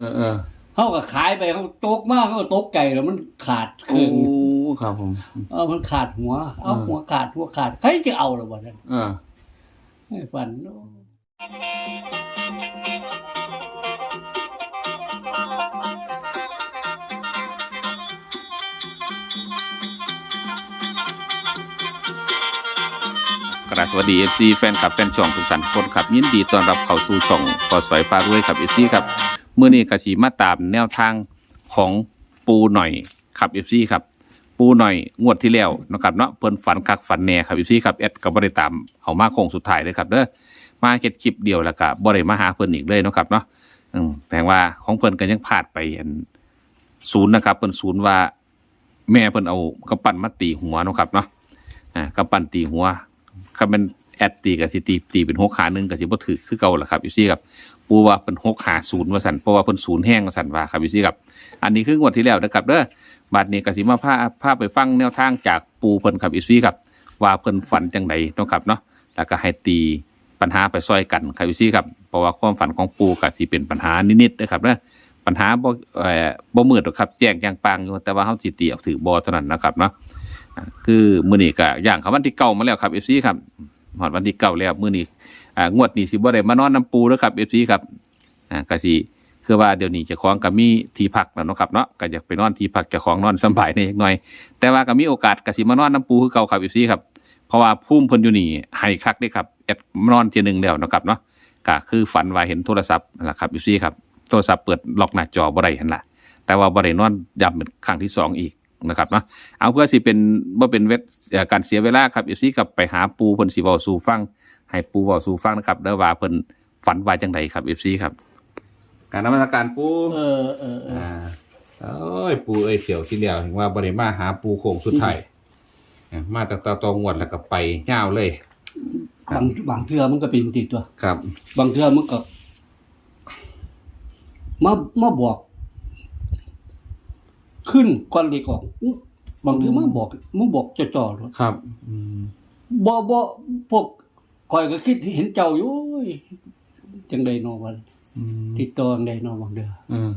เออเออเขาก็ขายไปเขาตกมากเขาก็ตกใจแล้วมันขาดคโอ้รึ่งครับผม เออมันขาดหัว เอาเออหัวขาดหัวขาดใครจะเอาล่ะวะนั่นเออ ให้ฟันกราบสวัสดี FC แฟนคลับแฟนช่องทุกท่านทุกคนครับยินดีต้อนรับเข้าสู่ช่องพอสอยพารวยครับ FC ครับเมื่อนี้กสีมาตามแนวทางของปูหน่อยครับ FC ครับ ปูหน่อยงวดที่แล้วนะครับเนาะเพิ่นฝันคักฝันแหน่ครับ FC ครับแอดก็บ่ได้ตามเอามาโค้งสุดท้ายเลยครับเด้อมาเฮ็ดคลิปเดียวแล้วก็บ่ได้มาหาเพิ่นอีกเลยนะครับเนาะอืมแต่ว่าของเพิ่นก็ยังพลาดไปอันศูนย์นะครับเพิ่นศูนย์ว่า แม่เพิ่นเอากำปั้นมาตีหัวนะครับเนาะอ่ากำปั้นตีหัวครับเป็นแอดตีกับสิตีตีเป็นหกขาหนึ่งกับสิบ่ถือคือเก่าแหละครับอยู่ซี่ครับ ปูว่าเป็นหกขาศูนย์ว่าสันเพราะว่าเป็นศูนย์แห้งว่าสันว่าครับอยู่ซี่ครับ อันนี้คืองวดที่แล้วนะครับเด้อบัดนี้กสิมาพาพาไปฟังแนวทางจากปูเพิ่นครับอยู่ซี่ครับ ว่าเพิ่นฝันจังไดเนาะครับเนาะแล้วก็ให้ตีปัญหาไปซอยกันครับอยู่ซี่ครับเพราะว่าความฝันของปูก็สิเป็นปัญหานิดๆนะครับเด้อปัญหาบ่เอ่อบ่มืดหรอกครับ แจ้งอย่างปางอยู่แต่ว่าเฮาสิตีออกถือบ่เท่านั้นนะครับเนาะคือมื้อนี้ก็ย่างเขาวันที่เก้ามาแล้วครับ FC ครับหอดวันที่เก้าแล้วมื้อนี้ อ่างวดนี้สิบ่ได้มานอนน้ำปูแล้วครับ FC ครับอ่าก็สิคือว่าเดี๋ยวนี้เจ้าของก็มีที่พักแล้วเนาะครับเนาะก็อยากไปนอนที่พักเจ้าของนอนสบายในหน่อย แต่ว่าก็มีโอกาสก็สิมานอนน้ำปูคือเก่าครับ FC ครับเพราะว่าภูมิเพิ่นอยู่นี่ให้คักเด้ครับแอดนอนเทียหนึงแล้วเนาะครับเนาะก็คือฝันว่าเห็นโทรศัพท์ล่ะครับ FC ครับโทรศัพท์เปิดล็อกหน้าจอบ่ได้หั่นละแต่ว่าบ่ได้นอนย้ำเป็นครั้งที่สองอีกนะครับเนาะเอาเพื่อสิเป็นว่าเป็นเวทการเสียเวลาครับเอีซี่กับไปหาปูเพิ่นสิเว้าสู่ฟัง ให้ปูเว้าสู่ฟังนะครับเด้อว่าเพิ่นฝันว่าจังไดครับเอฟซีครับ การนมัสการปูเออเออเอออ่าโอ้ยปูเอ้ยเขียวที่แล้วเห็นว่าบ่ได้มาหาปูโค้งสุดท้ายอะมาตั้งแต่ตองวดแล้วก็ไปยาวเลยบางบางเทื่อมันก็เป็นติดตัว ครับ บางเทื่อมันก็มามาบอก ขึ้นก่อนเล็กออกอื้อบางเทื่อมาบอกมาบอกจ่อๆเลยครับ อืมบ่บ่พวก คอยก็คิดเห็นเจ้าอยู่โอ้ยจังไดเนอวันอืมติดต่อจังไดเนอบางเดือเออ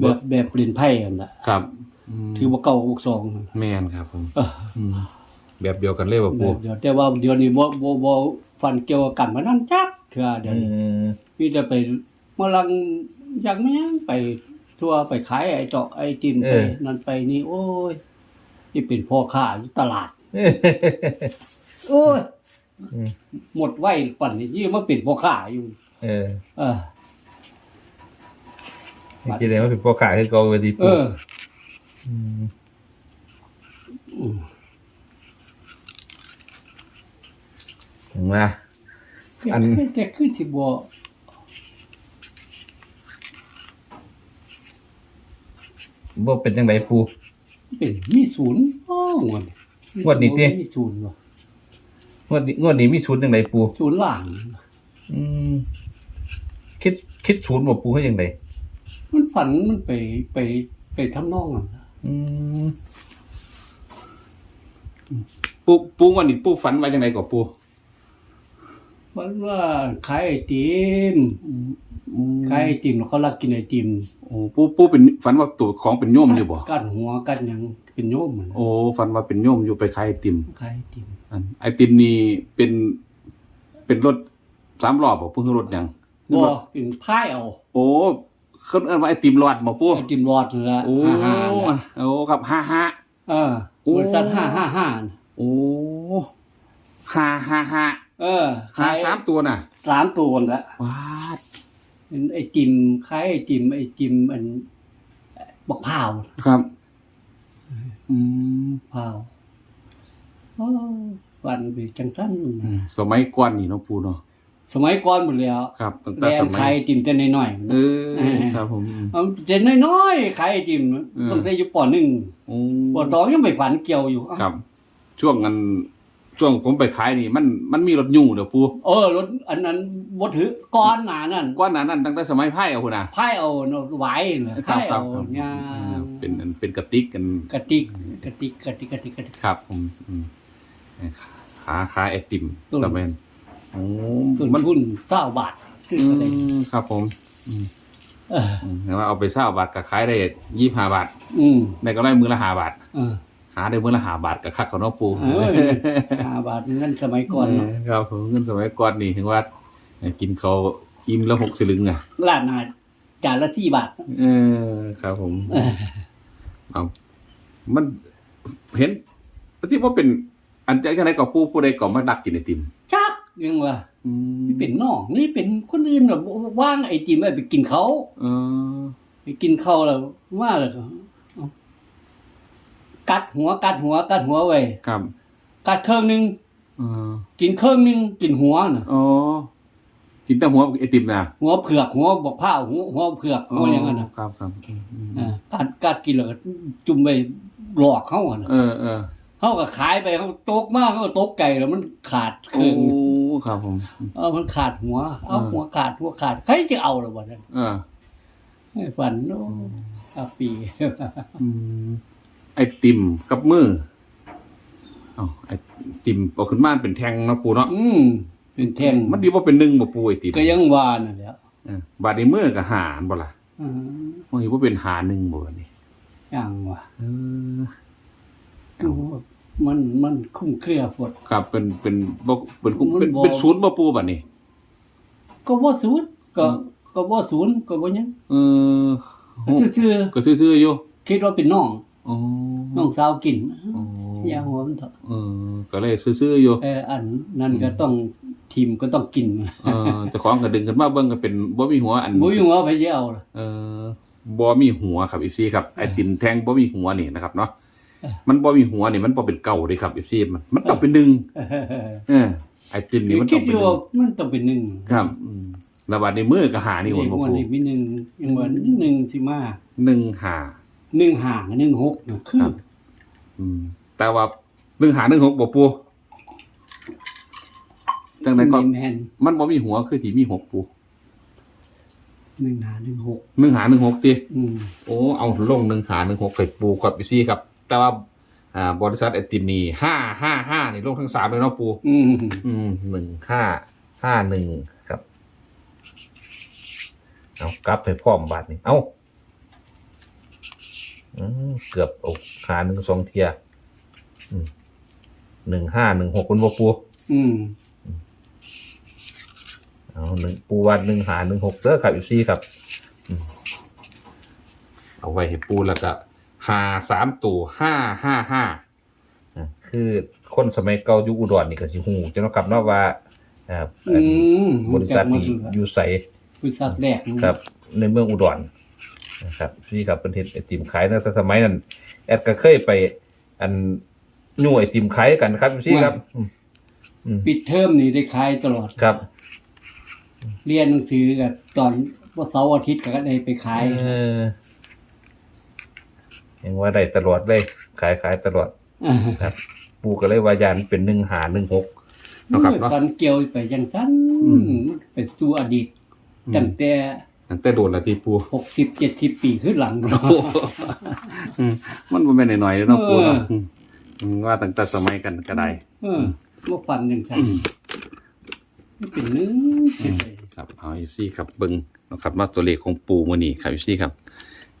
แบบแบบเปลี่ยนไพ่กันน่ะครับอืมถือว่าเก่าพวกสองนั่นแม่นครับผมเอออืมแบบเดียวกันเลยว่าแบปูบเดียวแต่ว่าเดี๋ยวนี้บ่บ่บ่ฟันเกี่ยวกับกันมานั่นจักเถื่อเดี๋ยวนี้มมีแต่ไปมาลังอยากไม่ยังไปทั่วไปขายไอ้เจาะไอ้จิมไปนั่นไปนี่โอ้ยที่เป็นพ่อค้าอยู่ตลาดโอ้ย อืมหมดไว้ปั่นนี่ยี่มาเป็นพ่อค้าอยู่ เออเออคิดเลยว่าเป็นพวกขายคือเกาไปดีเอปุ๊อมอืมถึงว่า อันแต่คือที่บ่บ่เป็นจังไดปู เป็นมีศูนย์อ้องวดงวดนี้ติ มีศูนย์ว่ะง วดนี้งวดนี้มีศูนย์จังไดปูศูนย์หลังอืมคิดคิดศูนย์บ่ปูให้จังไดมันฝันมันไปไปไปทำนองนั่นน่ะอืมปูปูวันนี้ปูฝันว่าจังไดก็ปูฝันว่าขายไอติม ขายไอติมแล้วเขารักกินไอติมโอ้ปูปูเป็นฝันว่าตัวของเป็นโยมอยู่บ่กั้นหัวกั้นหยังเป็นโยมมันโอ้ฝันว่าเป็นโยมอยู่ไปขายไอติมขายไอติมอันไอติมนี่เป็น เป็นรถสามล้อบ่เพิ่งรถหยังบ่เป็นพายเอา โอ้เขาเอิ้นว่าไอติมรอดบ่ปูไอติมรอดนั่นละโอ้ห้าห้าน่ะโอ้ครับห้าห้าเออโอ้บริษัทห้าห้าห้าน่ะโอ้ห้าห้าห้าเออห้าสามตัวน่ะสามตัวนั่นละว้า ดเป็นไอติมขายไอติมไอติมอันบักพร้าวครับ อืมพร้าวโอ้วันไปจังสั้นอืมสมัยก่อนนี่เนาะปูเนาะสมัยก่อนหมดแล้วครับตั้งแดแต่สนมัขายยไอติมแต่น้อยๆเออครับผมอืมเอาแต่น้อยๆขายไอติมอืมตั้งแต่อยู่ปหนึ่งโอ้ปสองยังไปฝันเกี่ยวอยู่เอ้าครับ ช่วงนั้น ช่วงผมไปขายนี่ มันมันมีรถยุ่งเดี๋ยวปูเออรถอันนั้นบ่ถือก้อนหนานั่นก้อนหนานั้นตั้งแต่สมัยไพ่เอาคุณนะพายเอาเนาะไหวเหรอครัพายครัเอาครับยาอ่าเป็นอันเป็นกระติกกันกระติกกระติกกระติกกระติกกระติกครับผมอืมขาขายไอติมต้นสมัยนั้นโอ้ต้นมันทุนเก้าบาทซื้ออือะไรมครับผมอืมเอออืมแต่ว่าเอาไปเช่าบาทก็ขายได้ยี่ห้าบาท อืมได้ก็ได้มือละห้าบาทเออ หาได้มือละห้าบาทกับคักของน้องปูเออห้าบาทเงินสมัยก่อนเนาะเออครับผมเงินสมัยก่อนนี่ถึงว่ากินเขาวอิ่มละหกสลึงอะร้านอาหารจานละสี่บาท เออครับผมเอามันเห็นที่ว่าเป็น อันจะไหนก็ปูผู้ใดก็มาดักกินไอติมจักยังว่าอืมนี่เป็นน้องนี่เป็นคนอื่นแบบว่างไอติมไว้ไปกินเขาเออไปกินเขาแล้วว่าเลย ก็เอากัดหัวกัดหัวกัดหัวไว้ครับ กัดเครื่องหนึงเออกินเครื่องหนึงกินหัวน่ะอ๋อกินแต่หัวไอติมนะหัวเผือกหัวบอกผ้าหัวหัวเผือกหัวอย่างนั้นน่ะครับครับอืมอืมอ่ากัดกัดกินแล้วก็จุ่มไปหลอกเขาอะนะเออเออเขาก็ขายไปเขาตกมากเขาก็ตกไก่แล้วมันขาดเคโอ้รื่องครับผมเออมันขาดหัว เอาอืมหัวขาดหัวขาดใครจะเอาล่ะวันนั้นเออให้ฝันโอ้อาปีอืม ไอติมกับมือเอ๋อไอติมเอาขึ้นมาเป็นแท่งเนาะปูเนาะอืมเป็นแท่งมันดีว่าเป็นหนึ่งบ่ปูไอติมก็ยังวานั่นแหล้วเออบาดในมือกับหารบ่ล่ะอืมมันเห็นว่าเป็นหาหนึ่งบ่นี่ยังว่ะเออโอ้มันมันคุ้มเครือปวด ครับเป็นเป็นบ่เป็นเป็นมันเป็นบ่ เป็นศูนย์บ่ปูบัดนี้ก็บ่ศูนย์ก็อืมก็บ่ศูนย์ก็บ่หยังเออโอ้ซื่อก็ซื่อๆอยู่ๆคิดว่าเป็นน้อง อ๋อน้องสาวกินอ๋ออย่าหัวมันเถอะเออก็เลยซื่อๆอยู่เอออันนั้นก็ต้องทีมก็ต้องกินเออเจ้าของก็ดึงขึ้นมาเบิ่งก็เป็นบ่มีหัวอันบ่อยู่ว่าไปสิเอาล่ะเออบ่มีหัวครับอีซี่ครับไอติมแท่งบ่มีหัวนี่นะครับเนาะมันบ่มีหัวนี่มันบ่เป็นเก่าเด้ครับอีซี่มันมันต้องเป็นหนึ่งเออไอติมนี่มันคิต้อดงอเป็นยู่หนึ่ว่างมันต้องเป็นหนึ่งครับอืมแล้วบัดนี้มือก็หานี่นี่โอนบ่วันปูนี้มีหนึ่งยังว่าหนึ่งสิมาหนึ่งหา หนึ่งห่างหนึ่งหกน่ะคือครับอืมแต่ว่าหนึ่งหาหนึ่งหกบ่ปูจังไดก็แมนมันบ่มีหัวคือที่มีหกปูหนึ่งหาหนึ่งหกหนึ่งหาหนึ่งหกติอืมโอ้เอาลงหนึ่งหาหนึ่งหกไข่ปูกับอีซี่ครับ แต่ว่าอ่าบริษัทไอติมนี่ห้าห้าห้านี่ลงทั้งสามเลยเนาะปู อืมอืมหนึ่งห้าห้าหนึ่งครับ เอากลับไปพร้อมบาทนี่เอาอืม เกือบโอ้หาหนึ่งสองเทียอืมหนึ่งห้าหนึ่งหกคุณบ่ปูอืมเอาหนึ่งปูวันหนึ่งหาหนึ่งหกเด้อครับอีซี่ครับอืมเอาไว้ให้ปูแล้วก็หาสามตัวห้าห้าห้าอะคือคนสมัยเก่าอยู่อุดรนี่ก็สิฮู้จังเนาะครับเนาะว่าอ่าอืมบริษัทมันนี้อยู่ใสบริษัทแรกครับ ในเมืองอุดร นะครับพี่ครับเป็นเฮ็ดไอติมขายในสมัยนั้นแอดก็เคยไป อันนู่ไอติมขายกันครับพี่ครับอืมอืมปิดเทอมนี่ได้ขายตลอด ครับเรียนหนังสือกับตอนวันเสาร์อาทิตย์ก็ได้ไปขายเออยังว่าได้ตลอดเลย ขายขายตลอดครับ ปูก็เลยว่ายานเป็นหนึ่งหาหนึ่งหกนะครับเนาะ ตอนเกี่ยวไปยังสั้นอืมเป็นสู่อดีตตั้งแต่ ตั้งแต่โดนละที่ปูหกสิบเจ็ดสิบปีขึ้นหลังอืมมันบ่แม่นหน่อยๆเลยเนาะปูเนาะเอออืมว่าตั้งแต่สมัยกันก็ได้เออว่าฟันยังสั้นไม่เป็นเนื้อครับเอาอีซี่ครับเบิ้งนะครับมาตัวเลขของปูมือนี่ครับอีซี่ครับ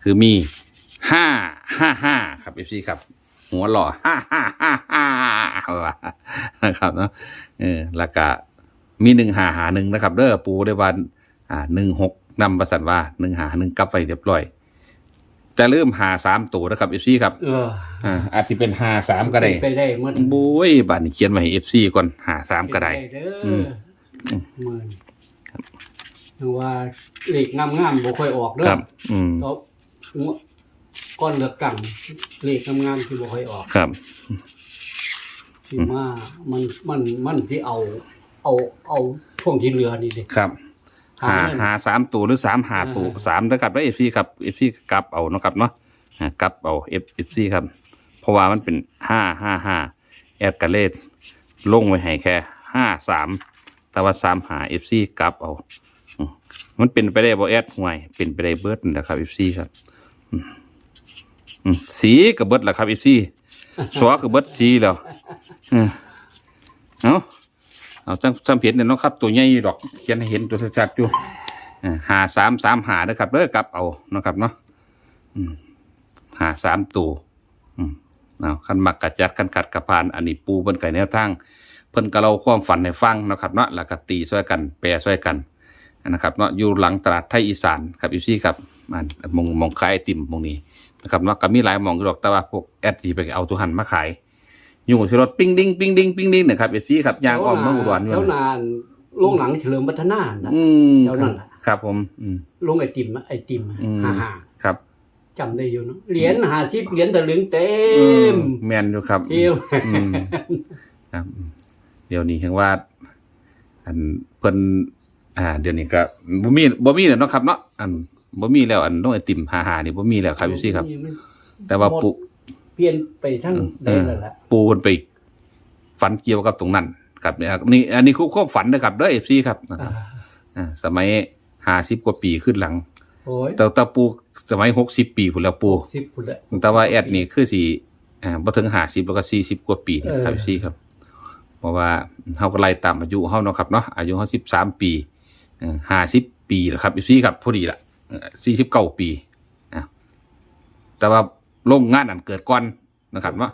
คือมีห้าห้าห้าครับอีซี่ครับ หัวหล่อห้าห้าห้าห้านะครับเนาะเออแล้วก็มีหนึ่งหาหาหนึ่งนะครับ เด้อปูได้วันอ่าหนึ่งหก นำประสันว่าหนึ่งหาหนึ่งกลับไปเรียบร้อย จะเริ่มหาสามตัวนะครับอีซี่ครับเอออ่าอาจจะเป็นหาสามก็ได้ไปได้หมันบุ้ยบัตรเขียนไว้ให้เอฟซีก่อนหาสามก็ได้เด้อือมเหมือนแต่ว่าเหล็กงามๆบ่ค่อยออกเด้อครับ อืมเขาก้อนเลือกกังเหล็กงามๆที่บ่ค่อยออกครับ สิมามันมันมันสิเอา เอาเอาช่วงที่เหลือนี่ดิครับ หาหาเงินหาสามตัวหรือสามหาตัวอ่าสามนะครับแล้วเอฟซีครับเอฟซีกลับเอาเนาะครับเนาะอ่ากลับเอาเอฟเอฟซีครับ เพราะว่ามันเป็นห้าห้าห้าแอดกระเลดลงไว้ให้แค่ห้าสามแต่ว่าสามหาเอฟซีกลับเอาอืมมันเป็นไปได้บ่แอดห่วยเป็นไปได้เบิร์ดนแหละครับเอฟซีครับอืมอืมสีกับเบิร์ดแหละครับเอฟซีสวกับเบิร์ดสีแล้วอืมเอา เอาจังจำเห็นเนี่ยเนาะครับ ตัวใหญ่ดอกเขียนให้เห็นตัวชัดๆอยู่หาสามสามหานะครับเด้อกลับเอานะครับเนาะหาสามตัวเอาคันมักกะจัดคันขัดกระพาน อันนี้ปูเพิ่นไก่แนวทาง เพิ่นก็เล่าความฝันให้ฟังนะครับเนาะแล้วก็ตีช่วยกัน แปรช่วยกันนะครับเนาะอยู่หลังตลาดไทยอีสานครับอีซี่ครับมันมองมองขายไอติมมองนี้นะครับเนาะก็มีหลายมองอยู่หรอกแต่ว่าพวกแอดที่ไปเอาตัวหันมาขาย อยู่สิรถปิ้งดิ้งปิ้งดิ้งปิ้งดิ้งนะครับอีซี่ครับยางอ้อมเมืองอุดรอยู่แถวนานโรงหนังเฉลิมพัฒนานะอืมแถวนั้นน่ะครับ ผมอืมโรงไอติมอะไอติมอืมฮ่าฮ่าครับจำได้อยู่เนาะเหรียญหาสิบเหรียญตะลึงเต็มแมนอยู่ครับเที่ยวอืมครับ เดี๋ยวนี้เห็นว่า อันเพิ่นอ่า เดี๋ยวนี้ก็บ่มีบ่มีแล้วเนาะครับเนาะอันบ่มีแล้วอันน้องไอติมหาหานี่บ่มีแล้วครับพี่ซี่ครับ แต่ว่าปู เปลี่ยนไปทั้งได้แล้วล่ะปูเพิ่นไป ฝันเกี่ยวกับตรงนั้นครับเนี่ยนี่อันนี้คือความฝันนะครับเด้อ FC ครับอ่าอ่าสมัย50กว่าปีขึ้นหลังโอ้ยแต่แต่ปูสมัย60ปีพุ่นแล้วปูสิบพุ่นละแต่ว่าแอดนี่คือสิอ่าบ่ถึง50แล้วก็40กว่าปีนี่เออครับพี่ครับ เพราะว่าเฮาก็ไล่ตามอายุเฮาเนาะครับเนาะอายุเฮา13ปีเอ่อ50ปีแล้วครับพี่ครับพอดีละเอ่อ49ปีอะแต่ว่า โรงงานอันเกิดก่อนนะครับเนาะ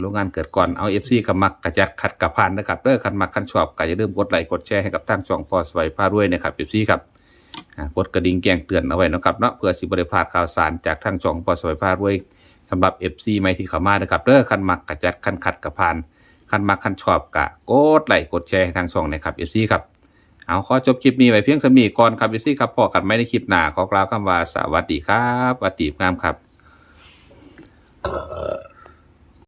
โรงงานเกิดก่อนเอา FC กับมักกระจัดขัดกระพานนะครับเด้อคันมักคันชอบก็อย่าลืมกดไลค์กดแชร์ให้กับทางช่องพอสไว้พารวยนะครับ FC ครับกดกระดิ่งแจ้งเตือนเอาไว้นะครับเนาะเพื่อสิบริพลาดข่าวสารจากทางช่องปอสวยพารวยสำหรับ FC ใหม่ที่เข้ามานะครับเด้อคันมักกระจัดคันขัดกระพานคันมักคันชอบกะกดไลค์กดแชร์ให้ทางช่องนะครับ FC ครับเอาขอจบคลิปนี้ไว้เพียงสมีก่อนครับ FC ครับพอกันไม่ในคลิปหน้าขอกล่าวคำว่าสวัสดีครับสวัสดีงามครับ Uh.